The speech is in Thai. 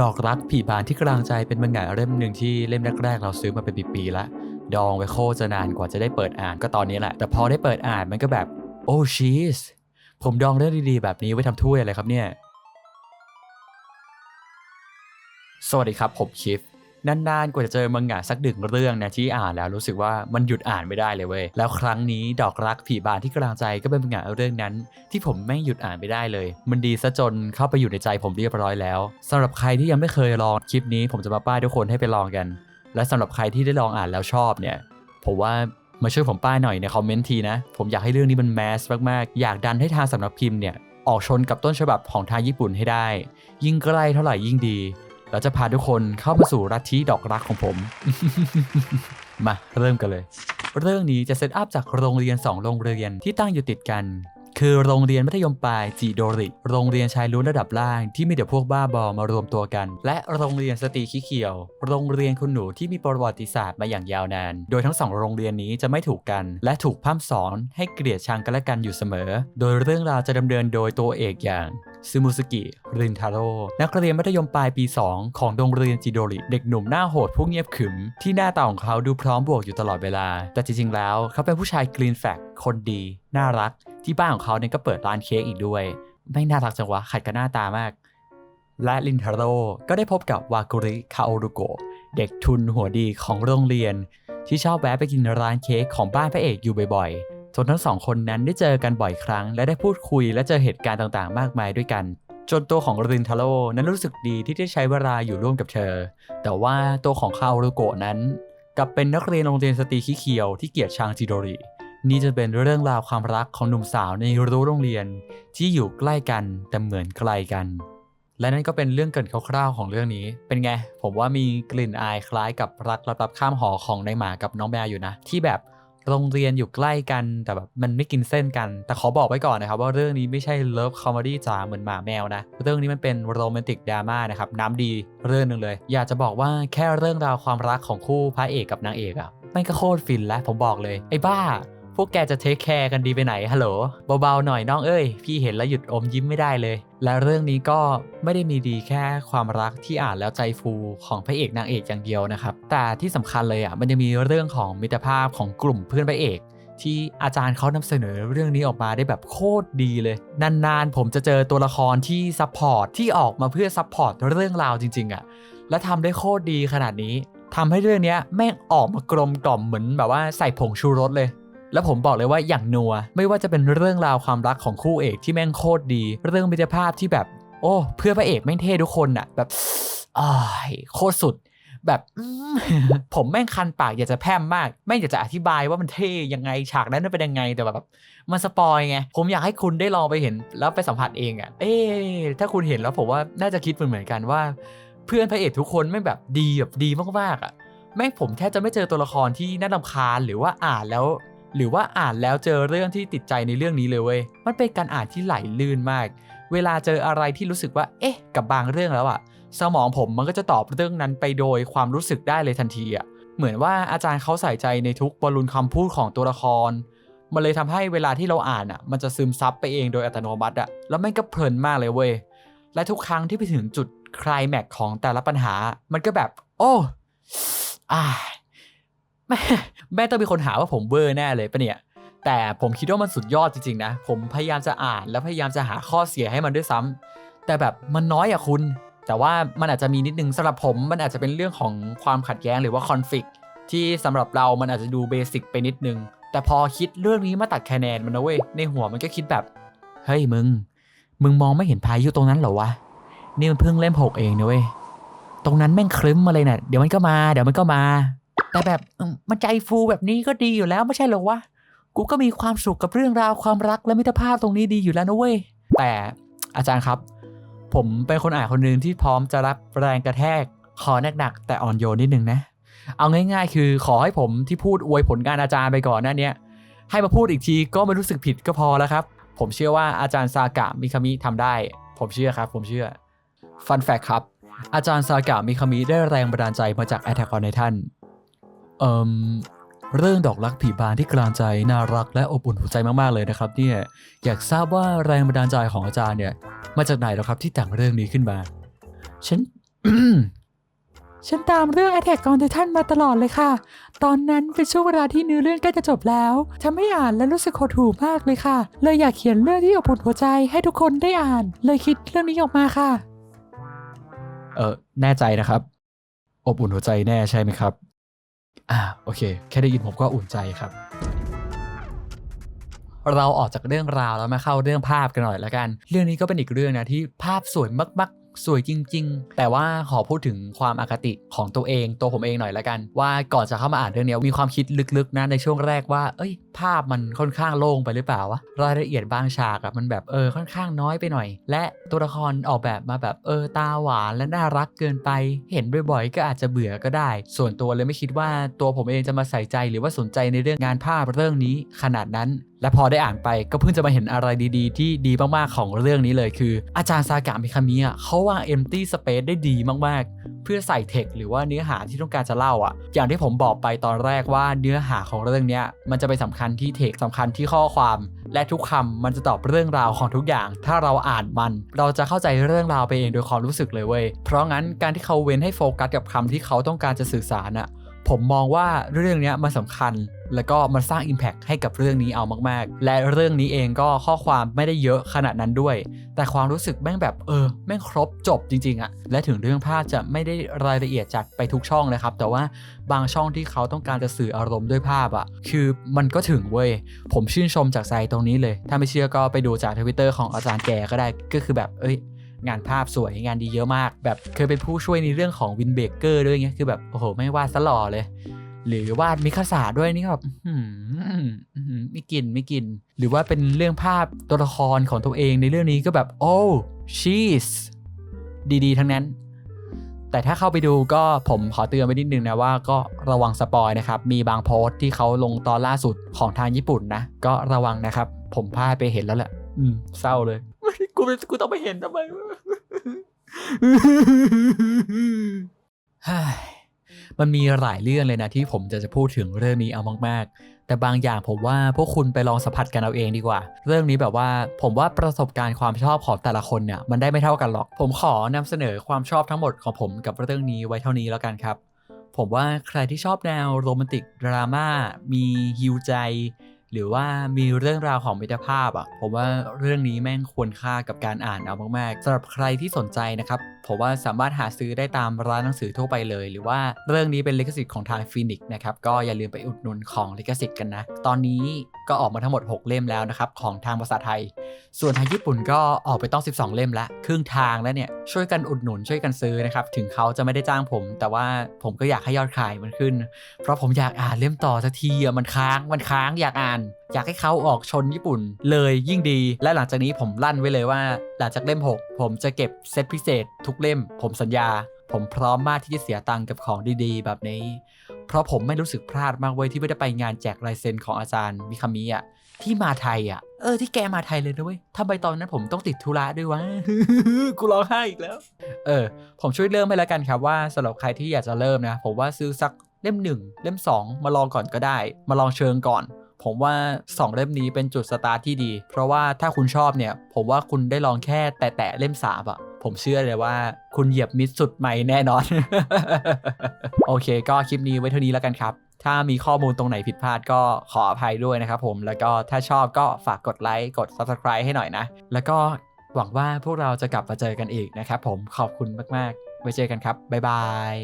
ดอกรักผีบานที่กลางใจเป็นบางงเล่มหนึ่งที่เล่มแรกๆ เราซื้อมาเป็นปีๆละดองไว้โคตรจะนานกว่าจะได้เปิดอ่านก็ตอนนี้แหละ แต่พอได้เปิดอ่านมันก็แบบ โอ้ชีสผมดองเรื่องดีๆ แบบนี้ไว้ทำถ้วยอะไรครับเนี่ย สวัสดีครับ ผมคิฟ นานๆ กว่าจะเจอมังงะสักดึงเรื่องนะที่อ่านแล้วรู้สึกว่ามันหยุดอ่านไม่ได้เลยเว้ยแล้วครั้งนี้ดอกรักผีบานที่กลางใจก็เป็นมังงะเรื่องนั้น ที่ผมไม่หยุดอ่านไม่ได้เลย มันดีซะจนเข้าไปอยู่ในใจผมเรียบร้อยแล้วสำหรับใครที่ยังไม่เคยลองคลิปนี้ ผมจะมาป้ายทุกคนให้ไปลองกัน และสำหรับใครที่ได้ลองอ่านแล้วชอบเนี่ยผมว่ามาช่วยผมป้ายหน่อยในคอมเมนต์ทีนะ ผมอยากให้เรื่องนี้มันแมสมากๆ อยากดันให้ทางสำนักพิมพ์เนี่ยออกชนกับต้นฉบับของทางญี่ปุ่นให้ได้ ยิ่งใกล้เท่าไหร่ยิ่งดี เราจะพาทุกคนเข้ามาสู่รัทธิดอกรักของผม มาเริ่มกันเลย เรื่องนี้จะเซตอัพจากโรงเรียน 2 โรงเรียนที่ตั้งอยู่ติดกัน คือโรงเรียนมัธยมปลายจิโดริโรงเรียนชายล้วนระดับล่างที่มีแต่พวกบ้าบอมารวมตัวกัน และโรงเรียนสตรีขี้เขียว โรงเรียนคุณหนูที่มีประวัติศาสตร์มาอย่างยาวนาน โดยทั้งสองโรงเรียนนี้จะไม่ถูกกัน และถูกพร่ำสอนให้เกลียดชังกันและกันอยู่เสมอ โดยเรื่องราวจะดำเนินโดยตัวเอกอย่าง ซึมุสกิรินทาโร่นักเรียนมัธยมปลายปี 2 ของโรงเรียนจิโดริ เด็กหนุ่มหน้าโหดผู้เงียบขึม ที่หน้าตาของเขาดูพร้อมบวกอยู่ตลอดเวลา แต่จริง ๆ แล้วเขาเป็นผู้ชายกรีนแฟกคนดี น่ารัก ที่บ้านของเขาเนี่ยก็เปิดร้านเค้กอีกด้วย ไม่น่ารักจังวะ ขัดกับหน้าตามาก และลินทาโร่ก็ได้พบกับวากุริคาโอรุโกะเด็กทุนหัวดีของโรงเรียน ที่ชอบแวะไปกินร้านเค้กของบ้านพระเอกอยู่บ่อยๆ จนทั้งสองคนนั้นได้เจอกันบ่อยครั้ง และได้พูดคุยและเจอเหตุการณ์ต่างๆ มากมายด้วยกันจนตัวของรินทาโร่นั้นรู้สึกดีที่ได้ใช้เวลาอยู่ร่วมกับเธอ แต่ว่าตัวของคาโอรุโกะนั้นกลับเป็นนักเรียนโรงเรียนสตรีขี้เขียวที่เกลียดชังจิโดริ นี่จะเป็นเรื่องราวความรักของหนุ่มสาวในรั้วโรงเรียนที่อยู่ใกล้กันแต่เหมือนไกลกัน และนั่นก็เป็นเรื่องเกินคร่าวๆของเรื่องนี้ เป็นไง ผมว่ามีกลิ่นอายคล้ายกับรักลับๆข้ามหอของนายหมากับน้องแมวอยู่นะ ที่แบบ โรงเรียนอยู่ใกล้กันแต่แบบมันไม่กินเส้นกัน แต่ขอบอกไว้ก่อนนะครับ ว่าเรื่องนี้ไม่ใช่เลิฟคอมเมดี้จ๋าเหมือนหมาแมวนะ เรื่องนี้มันเป็นโรแมนติกดราม่านะครับ น้ำดีเรื่องหนึ่งเลย อยากจะบอกว่าแค่เรื่องราวความรักของคู่พระเอกกับนางเอกอะไม่ก็โคตรฟินแล้วผมบอกเลย ไอ้บ้า พวกแกจะเทคแคร์กันดีไปไหนฮัลโหลเบาๆหน่อยน้องเอ้ย พี่เห็นแล้วหยุดอมยิ้มไม่ได้เลย และเรื่องนี้ก็ไม่ได้มีดีแค่ความรักที่อ่านแล้วใจฟูของพระเอกนางเอกอย่างเดียวนะครับ แต่ที่สำคัญเลยอะมันยังมีเรื่องของมิตรภาพของกลุ่มเพื่อนพระเอก ที่อาจารย์เขานำเสนอเรื่องนี้ออกมาได้แบบโคตรดีเลย นานๆ ผมจะเจอตัวละครที่ซัพพอร์ตที่ออกมาเพื่อซัพพอร์ตเรื่องราวจริง ๆอะและทำได้โคตรดีขนาดนี้ทำให้เรื่องนี้แม่งออกมากลมกล่อมเหมือนแบบว่าใส่ผงชูรสเลย แล้วผมบอกเลยว่าอย่างนัว ไม่ว่าจะเป็นเรื่องราวความรักของคู่เอกที่แม่งโคตรดี เรื่องมิตรภาพที่แบบ โอ้เพื่อนพระเอกแม่งเท่ทุกคนอะแบบอ้ายโคตรสุดแบบผมแม่งคันปากอยากจะแพร่มมาก ไม่อยากจะอธิบายว่ามันเท่ยังไงฉากนั้นเป็นยังไงแต่แบบมันสปอยไง ผมอยากให้คุณได้ลองไปเห็นแล้วไปสัมผัสเองอะเอ๊ถ้าคุณเห็นแล้วผมว่าน่าจะคิดเหมือนๆกันว่า เพื่อนพระเอกทุกคนไม่งแบบดีแบบดีมากๆอะแม่งผมแทบจะไม่เจอตัวละครที่น่ารำคาญหรือว่าอ่านแล้ว หรือว่าอ่านแล้วเจอเรื่องที่ติดใจในเรื่องนี้เลยเว้ย มันเป็นการอ่านที่ไหลลื่นมาก เวลาเจออะไรที่รู้สึกว่า เอ๊ะ กับบางเรื่องแล้วอะสมองผมมันก็จะตอบเรื่องนั้นไปโดยความรู้สึกได้เลยทันทีอะเหมือนว่าอาจารย์เขาใส่ใจในทุกบอลลูนคำพูดของตัวละคร มันเลยทำให้เวลาที่เราอ่านอะมันจะซึมซับไปเองโดยอัตโนมัติอะแล้วมันก็เพลินมากเลยเว้ย และทุกครั้งที่ไปถึงจุดคลแม็กของแต่ละปัญหา มันก็แบบ โอ้อ่า แม่แม่ต้องมีคนหาว่าผมเวอร์แน่เลยปะเนี่ย แต่ผมคิดว่ามันสุดยอดจริงๆนะ ผมพยายามจะอ่านแล้วพยายามจะหาข้อเสียให้มันด้วยซ้ำแต่แบบมันน้อยอะคุณ แต่ว่ามันอาจจะมีนิดนึงสำหรับผมมันอาจจะเป็นเรื่องของความขัดแย้งหรือว่าคอนฟ lict ที่สำหรับเรามันอาจจะดูเบสิกไปนิดนึง แต่พอคิดเรื่องนี้มาตัดคะแนนมันนะเว้ยในหัวมันก็คิดแบบ เฮ้ยมึง มึงมองไม่เห็นพายุตรงนั้นเหรอวะนี่มันเพิ่งเล่มหกเองนะเว้ยตรงนั้นแม่งครึ้มมาเลยน่ะเดี๋ยวมันก็มา เดี๋ยวมันก็มา แต่แบบมันใจฟูแบบนี้ก็ดีอยู่แล้วไม่ใช่หรอวะกูก็มีความสุขกับเรื่องราวความรักและมิตรภาพตรงนี้ดีอยู่แล้วนะเว้ยแต่อาจารย์ครับ ผมเป็นคนอ่านคนหนึ่งที่พร้อมจะรับแรงกระแทกขอหนักๆแต่อ่อนโยนนิดนึงนะ เอาง่ายๆ คือขอให้ผมที่พูดอวยผลงานอาจารย์ไปก่อนหน้าเนี้ยให้มาพูดอีกทีก็ไม่รู้สึกผิดก็พอแล้วครับ ผมเชื่อว่าอาจารย์ซากะมิคามิทำได้ ผมเชื่อครับ ผมเชื่อฟันแฟกครับ อาจารย์ซากะมิคามิได้แรงบันดาลใจมาจาก Attack on Titan เอ่มเรื่องดอกรักผีบานที่กลางใจน่ารักและอบอุ่นหัวใจมากๆเลยนะครับเนี่ยอยากทราบว่าแรงบันดาลใจของอาจารย์เนี่ย มาจากไหนแล้วครับที่แต่งเรื่องนี้ขึ้นมา ฉัน ฉันตามเรื่อง Attack on Titan มาตลอดเลยค่ะ ตอนนั้นเป็นช่วงเวลาที่เนื้อเรื่องใกล้จะจบแล้วทำให้อ่านและรู้สึกหดหู่มากเลยค่ะ เลยอยากเขียนเรื่องที่อบอุ่นหัวใจให้ทุกคนได้อ่าน เลยคิดเรื่องนี้ออกมาค่ะ เออแน่ใจนะครับ อบอุ่นหัวใจแน่ใช่ไหมครับ อ่าโอเค แค่ได้ยินผมก็อุ่นใจครับ เราออกจากเรื่องราวแล้วมาเข้าเรื่องภาพกันหน่อยละกัน เรื่องนี้ก็เป็นอีกเรื่องนะที่ภาพสวยมากๆ สวยจริง ๆ แต่ว่าขอพูดถึงความอคติของตัวเองตัวผมเองหน่อยละกัน ว่าก่อนจะเข้ามาอ่านเรื่องนี้มีความคิดลึกๆนะในช่วงแรกว่า เอ้ย ภาพมันค่อนข้างโล่งไปหรือเปล่าวะรายละเอียดบางฉากอะมันแบบเออค่อนข้างน้อยไปหน่อย และตัวละครออกแบบมาแบบเออตาหวานและน่ารักเกินไป เห็นบ่อยๆก็อาจจะเบื่อก็ได้ ส่วนตัวเลยไม่คิดว่าตัวผมเองจะมาใส่ใจหรือว่าสนใจในเรื่องงานภาพเรื่องนี้ขนาดนั้น และพอได้อ่านไปก็เพิ่งจะมาเห็นอะไรดีๆ ที่ดีมากๆของเรื่องนี้เลยคือ อาจารย์ซากะมิคามิอะเขาวาง empty space ได้ดีมากๆ เพื่อใส่เทคหรือว่าเนื้อหาที่ต้องการจะเล่าอะอย่างที่ผมบอกไปตอนแรกว่าเนื้อหาของเรื่องนี้มันจะไปสำคัญที่เทคสำคัญที่ข้อความ และทุกคำมันจะตอบเรื่องราวของทุกอย่าง ถ้าเราอ่านมัน เราจะเข้าใจเรื่องราวไปเองโดยความรู้สึกเลยเว้ยเพราะงั้นการที่เขาเว้นให้โฟกัสกับคำที่เขาต้องการจะสื่อสารอะ ผมมองว่าเรื่องนี้มันสำคัญ แล้วก็มันสร้าง Impact ให้กับเรื่องนี้เอามากๆ และเรื่องนี้เองก็ข้อความไม่ได้เยอะขนาดนั้นด้วย แต่ความรู้สึกแม่งแบบเออแม่งครบจบจริงๆอะและถึงเรื่องภาพจะไม่ได้รายละเอียดจัดไปทุกช่องนะครับ แต่ว่าบางช่องที่เขาต้องการจะสื่ออารมณ์ด้วยภาพอะคือมันก็ถึงเว้ยผมชื่นชมจากใจตรงนี้เลย ถ้าไม่เชื่อก็ไปดูจากทวิตเตอร์ของอาจารย์แกก็ได้ก็คือแบบเอ้ย งานภาพสวยงานดีเยอะมาก แบบเคยเป็นผู้ช่วยในเรื่องของวินเบเกอร์ด้วยเงี้ยคือแบบโอ้โหไม่วาดซะหล่อเลย หรือวาดมิคาสาด้วยนี่ก็แบบอื้อหืออื้อหือไม่กินไม่กิน หรือว่าเป็นเรื่องภาพตัวละครของตัวเองในเรื่องนี้ก็แบบโอ้ชีสดีๆ ทั้งนั้น แต่ถ้าเข้าไปดูก็ผมขอเตือนไว้นิดนึงนะว่าก็ระวังสปอยนะครับ มีบางโพสต์ที่เขาลงตอนล่าสุดของทางญี่ปุ่นนะ ก็ระวังนะครับ ผมพลาดไปเห็นแล้วแหละอืมเศร้าเลย กูเป็นกูต้องไปเห็นทำไมวะฮ้ยมันมีหลายเรื่องเลยนะที่ผมจะจะพูดถึงเรื่องนี้เอามาก ๆ แต่บางอย่างผมว่าพวกคุณไปลองสัมผัสกันเอาเองดีกว่า เรื่องนี้แบบว่าผมว่าประสบการณ์ความชอบของแต่ละคนเนี่ยมันได้ไม่เท่ากันหรอก ผมขอนำเสนอความชอบทั้งหมดของผมกับเรื่องนี้ไว้เท่านี้แล้วกันครับ ผมว่าใครที่ชอบแนวโรแมนติกดราม่ามีฮิวใจ หรือว่ามีเรื่องราวของมิตรภาพอะผมว่าเรื่องนี้แม่งควรค่ากับการอ่านเอามากๆสำหรับใครที่สนใจนะครับผมว่าสามารถหาซื้อได้ตามร้านหนังสือทั่วไปเลย หรือว่าเรื่องนี้เป็นลิขสิทธิ์ของทางฟินิกนะครับก็อย่าลืมไปอุดหนุนของลิขสิทธิ์กันนะ ตอนนี้ก็ออกมาทั้งหมด 6 เล่มแล้วนะครับ ของทางภาษาไทย ส่วนทางญี่ปุ่นก็ออกไปต้อง 12 เล่มละครึ่งทางแล้วเนี่ยช่วยกันอุดหนุนช่วยกันซื้อนะครับ ถึงเขาจะไม่ได้จ้างผม แต่ว่าผมก็อยากให้ยอดขายมันขึ้น เพราะผมอยากอ่านเล่มต่อสักทีอะมันค้างมันค้างอยากอ่าน อยากให้เขาออกชนญี่ปุ่นเลยยิ่งดี และหลังจากนี้ผมลั่นไว้เลยว่า หลังจากเล่ม 6 ผมจะเก็บเซตพิเศษ ทุกเล่ม ผมสัญญา ผมพร้อมมากที่จะเสียตังค์กับของดีๆ แบบนี้ เพราะผมไม่รู้สึกพลาดมากเว้ยที่ไม่ได้ไปงานแจกลายเซ็นของอาจารย์มิคามิอะที่มาไทยอะ เออที่แกมาไทยเลยนะเว้ยทำไมตอนนั้นผมต้องติดธุระด้วยวะ กูร้องไห้อีกแล้ว เออ ผมช่วยเริ่มให้แล้วกันครับว่าสำหรับใครที่อยากจะเริ่มนะ ผมว่าซื้อสักเล่มหนึ่งเล่ม2มาลองก่อนก็ได้ มาลองเชิงก่อน ผมว่า 2 เล่มนี้เป็นจุดสตาร์ทที่ดี เพราะว่าถ้าคุณชอบเนี่ย ผมว่าคุณได้ลองแค่แตะๆเล่มสามอะ ผมเชื่อเลยว่า คุณเหยียบมิดสุดใหม่แน่นอน โอเค ก็คลิปนี้ไว้เท่านี้แล้วกันครับ ถ้ามีข้อมูลตรงไหนผิดพลาดก็ขออภัยด้วยนะครับผมแล้วก็ถ้าชอบก็ฝากกดไลค์กด Subscribe ให้หน่อยนะ แล้วก็หวังว่าพวกเราจะกลับมาเจอกันอีกนะครับผมขอบคุณมากๆ ไว้เจอกันครับบ๊ายบาย